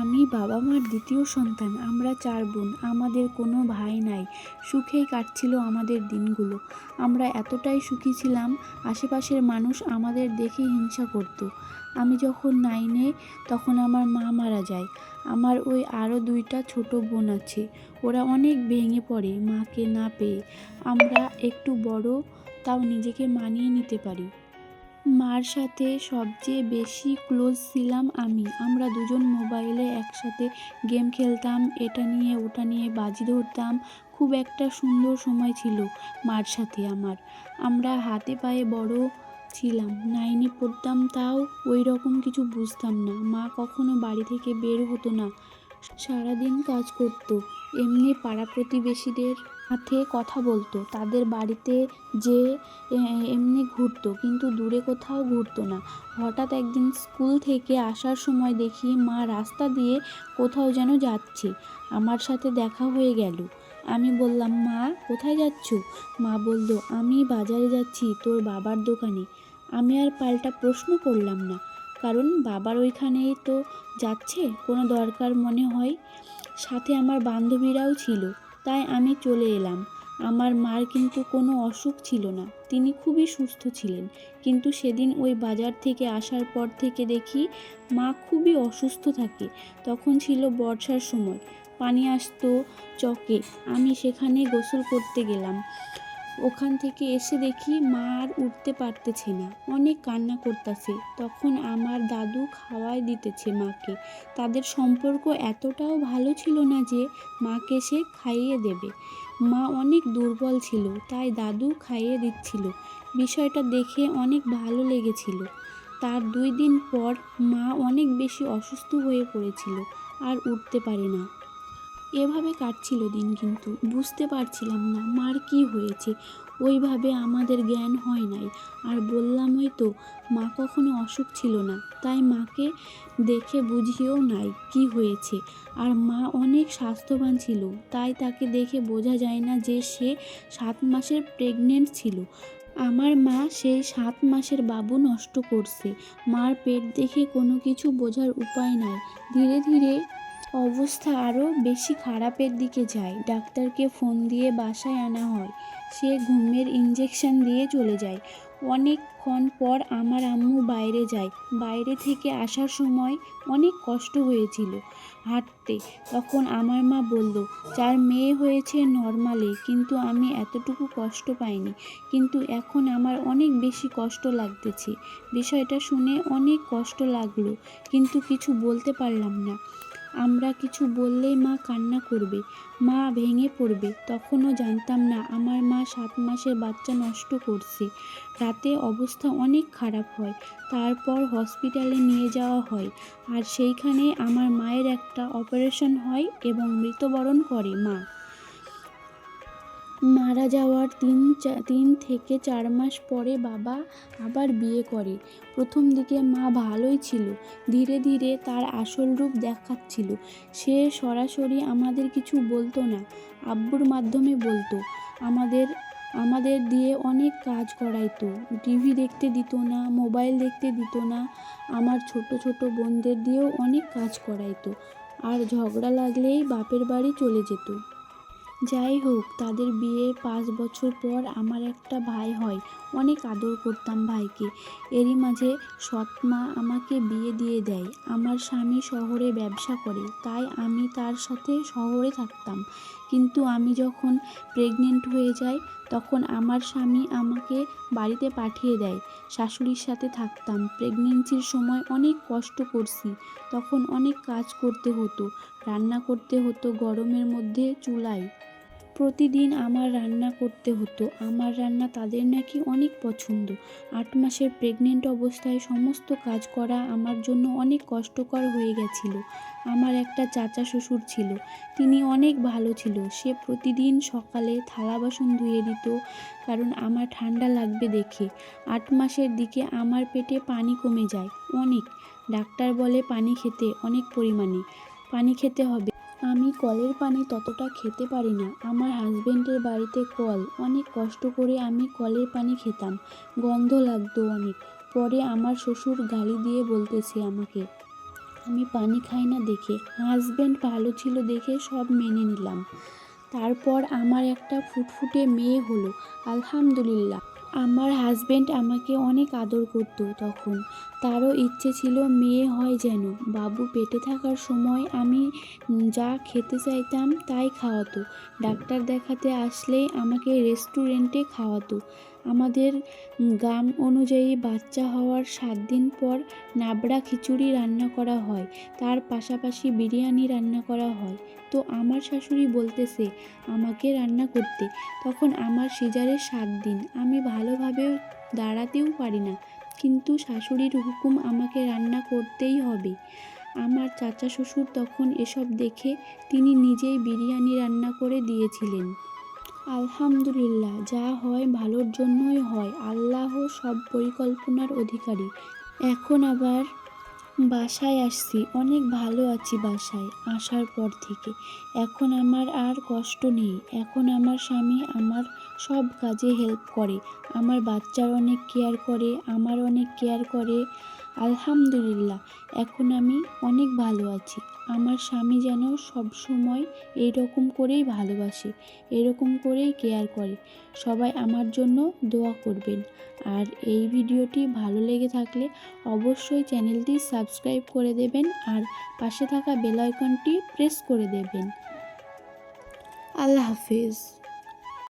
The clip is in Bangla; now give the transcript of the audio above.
আমি বাবা মার দ্বিতীয় সন্তান, আমরা চার বোন, আমাদের কোনো ভাই নাই, সুখেই কাটছিল আমাদের দিনগুলো। আমরা এতটাই সুখী ছিলাম, আশেপাশের মানুষ আমাদের দেখে হিংসা করত। আমি যখন নাইনে, তখন আমার মা মারা যায়। আমার ওই আরও দুইটা ছোট বোন আছে, ওরা অনেক ভেঙে পড়ে, মাকে না পেয়ে। আমরা একটু বড়, তাও নিজেকে মানিয়ে নিতে পারি। মার সাথে সবচেয়ে বেশি ক্লোজ ছিলাম আমি। আমরা দুজন মোবাইলে একসাথে গেম খেলতাম, এটা নিয়ে ওটা নিয়ে বাজি ধরতাম। খুব একটা সুন্দর সময় ছিল মার সাথে আমার। আমরা হাতে পায়ে বড় ছিলাম, নাইনে পড়তাম তাও ওই রকম কিছু বুঝতাম না। মা কখনো বাড়ি থেকে বের হতো না, সারাদিন কাজ করতো। এমনি পাড়া প্রতিবেশীদের সাথে কথা বলতো, তাদের বাড়িতে যে এমনি ঘুরতো, কিন্তু দূরে কোথাও ঘুরতো না। হঠাৎ একদিন স্কুল থেকে আসার সময় দেখি মা রাস্তা দিয়ে কোথাও যেন যাচ্ছে, আমার সাথে দেখা হয়ে গেল। আমি বললাম, মা, কোথায় যাচ্ছ? মা বলল, আমি বাজারে যাচ্ছি তোর বাবার দোকানে। আমি আর পাল্টা প্রশ্ন করলাম না, কারণ বাবার ওইখানেই তো যাচ্ছে, কোনো দরকার মনে হয়? সাথে আমার বান্ধবীরাও ছিল, তাই আমি চলে এলাম। আমার মার কিন্তু কোনো অসুখ ছিল না, তিনি খুবই সুস্থ ছিলেন। কিন্তু সেদিন ওই বাজার থেকে আসার পর থেকে দেখি মা খুবই অসুস্থ থাকে, তখন ছিল বর্ষার সময়। পানি আসতো চকে, আমি সেখানে গোসল করতে গেলাম। ওখান থেকে এসে দেখি মা আর উঠতে পারতেছে না। অনেক কান্না করতেছে। তখন আমার দাদু খাওয়ায় দিতেছে মাকে। তাদের সম্পর্ক এতটাও ভালো ছিল না যে মাকে সে খাইয়ে দেবে। মা অনেক দুর্বল ছিল, তাই দাদু খাইয়ে দিচ্ছিল। বিষয়টা দেখে অনেক ভালো লেগেছিল। তার দুই দিন পর মা অনেক বেশি অসুস্থ হয়ে পড়েছিল, আর উঠতে পারে না। এভাবে কাটছিল দিন কিন্তু, বুঝতে পারছিলাম না মার কি হয়েছে। ওইভাবে আমাদের জ্ঞান হয় নাই। আর বললামই তো, মা কখনো অসুখ ছিল না, তাই মাকে দেখে বুঝিয়েও নাই কি হয়েছে। আর মা অনেক স্বাস্থ্যবান ছিল, তাই তাকে দেখে বোঝা যায় না যে সে সাত মাসের প্রেগনেন্ট ছিল। আমার মা সেই সাত মাসের বাবু নষ্ট করছে। মার পেট দেখে কোনো কিছু বোঝার উপায় নাই। ধীরে ধীরে অবস্থা আরও বেশি খারাপের দিকে যায়। ডাক্তারকে ফোন দিয়ে বাসায় আনা হয়। সে ঘুমের ইঞ্জেকশন দিয়ে চলে যায়। অনেকক্ষণ পর আমার আম্মু বাইরে যায়। বাইরে থেকে আসার সময় অনেক কষ্ট হয়েছিল হাঁটতে। তখন আমার মা বলল যার মেয়ে হয়েছে নর্মালে, কিন্তু আমি এতটুকু কষ্ট পাইনি। কিন্তু এখন আমার অনেক বেশি কষ্ট লাগতেছে। বিষয়টা শুনে অনেক কষ্ট লাগল, কিন্তু কিছু বলতে পারলাম না। আমরা কিছু বললেই মা কান্না করবে, মা ভেঙে পড়বে, তখনও জানতাম না আমার মা সাত মাসের বাচ্চা নষ্ট করছে। রাতে অবস্থা অনেক খারাপ হয়, তারপর হসপিটালে নিয়ে যাওয়া হয়, আর সেইখানে আমার মায়ের একটা অপারেশন হয় এবং মৃত্যুবরণ করে মা। মারা যাওয়ার তিন তিন থেকে চার মাস পরে বাবা আবার বিয়ে করে। প্রথম দিকে মা ভালোই ছিল, ধীরে ধীরে তার আসল রূপ দেখাচ্ছিল। সে সরাসরি আমাদের কিছু বলতো না, আব্বুর মাধ্যমে বলতো। আমাদের আমাদের দিয়ে অনেক কাজ করাইতো। টিভি দেখতে দিত না, মোবাইল দেখতে দিত না, আমার ছোট ছোট বোনদের দিয়েও অনেক কাজ করাইতো। আর ঝগড়া লাগলেই বাপের বাড়ি চলে যেত। যাই হোক, তাদের বিয়ের পাঁচ বছর পর আমার একটা ভাই হয়। অনেক আদর করতাম ভাইকে। এরই মাঝে সৎ মা আমাকে বিয়ে দিয়ে দেয়। আমার স্বামী শহরে ব্যবসা করে, তাই আমি তার সাথে শহরে থাকতাম। কিন্তু আমি যখন প্রেগনেন্ট হয়ে যাই, তখন আমার স্বামী আমাকে বাড়িতে পাঠিয়ে দেয়। শাশুড়ির সাথে থাকতাম। প্রেগনেন্সির সময় অনেক কষ্ট করছি। তখন অনেক কাজ করতে হতো। রান্না করতে হতো গরমের মধ্যে চুলায়। প্রতিদিন আমার রান্না করতে হতো। আমার রান্না তাদের নাকি অনেক পছন্দ। আট মাসের প্রেগনেন্ট অবস্থায় সমস্ত কাজ করা আমার জন্য অনেক কষ্টকর হয়ে গেছিল। আমার একটা চাচা শ্বশুর ছিল। তিনি অনেক ভালো ছিল। সে প্রতিদিন সকালে থালা বাসন ধুয়ে দিত, কারণ আমার ঠান্ডা লাগবে দেখে। আট মাসের দিকে আমার পেটে পানি কমে যায়। অনেক। ডাক্তার বলে পানি খেতে অনেক পরিমাণে। পানি খেতে হবে। আমি কলের পানি ততটা খেতে পারি না। আমার হাজবেন্ডের বাড়িতে কল। অনেক কষ্ট করে আমি কলের পানি খেতাম। গন্ধ লাগতো অনেক। পরে আমার শ্বশুর গালি দিয়ে বলতেছে আমাকে, আমি পানি খাই না দেখে। হাজব্যান্ড ভালো ছিল দেখে সব মেনে নিলাম। তারপর আমার একটা ফুটফুটে মেয়ে হলো। আলহামদুলিল্লাহ। আমার হাজব্যান্ড আমাকে অনেক আদর করতো তখন। তারও ইচ্ছে ছিল মেয়ে হয় যেন। বাবু পেটে থাকার সময় আমি যা খেতে চাইতাম তাই খাওয়াতো। ডাক্তার দেখাতে আসলেই আমাকে রেস্টুরেন্টে খাওয়াতো। আমাদের গ্রাম অনুযায়ী বাচ্চা হওয়ার সাত দিন পর নাবড়া খিচুড়ি রান্না করা হয়। তার পাশাপাশি বিরিয়ানি রান্না করা হয়। তো আমার শাশুড়ি বলতেছে, আমাকে রান্না করতে। তখন আমার সিজারের সাত দিন। আমি ভালোভাবে দাঁড়াতেও পারি না। কিন্তু শাশুড়ির হুকুম আমাকে রান্না করতেই হবে। আমার চাচা শ্বশুর তখন এসব দেখে তিনি নিজেই বিরিয়ানি রান্না করে দিয়েছিলেন। আলহামদুলিল্লাহ, যা হয় ভালোর জন্যই হয়। আল্লাহ সব পরিকল্পনার অধিকারী। এখন আবার বাসায় আসছি। অনেক ভালো আছি বাসায় আসার পর থেকে। এখন আমার আর কষ্ট নেই। এখন আমার স্বামী আমার সব কাজে হেল্প করে। আমার বাচ্চার অনেক কেয়ার করে, আমার অনেক কেয়ার করে। আলহামদুলিল্লাহ, এখন আমি অনেক ভালো আছি। আমার স্বামী যেন সব সময় এইরকম করেই ভালোবাসে, এরকম করেই কেয়ার করে। সবাই আমার জন্য দোয়া করবেন। আর এই ভিডিওটি ভালো লেগে থাকলে অবশ্যই চ্যানেলটি সাবস্ক্রাইব করে দেবেন আর পাশে থাকা বেল আইকনটি প্রেস করে দেবেন। আল্লাহ হাফিজ।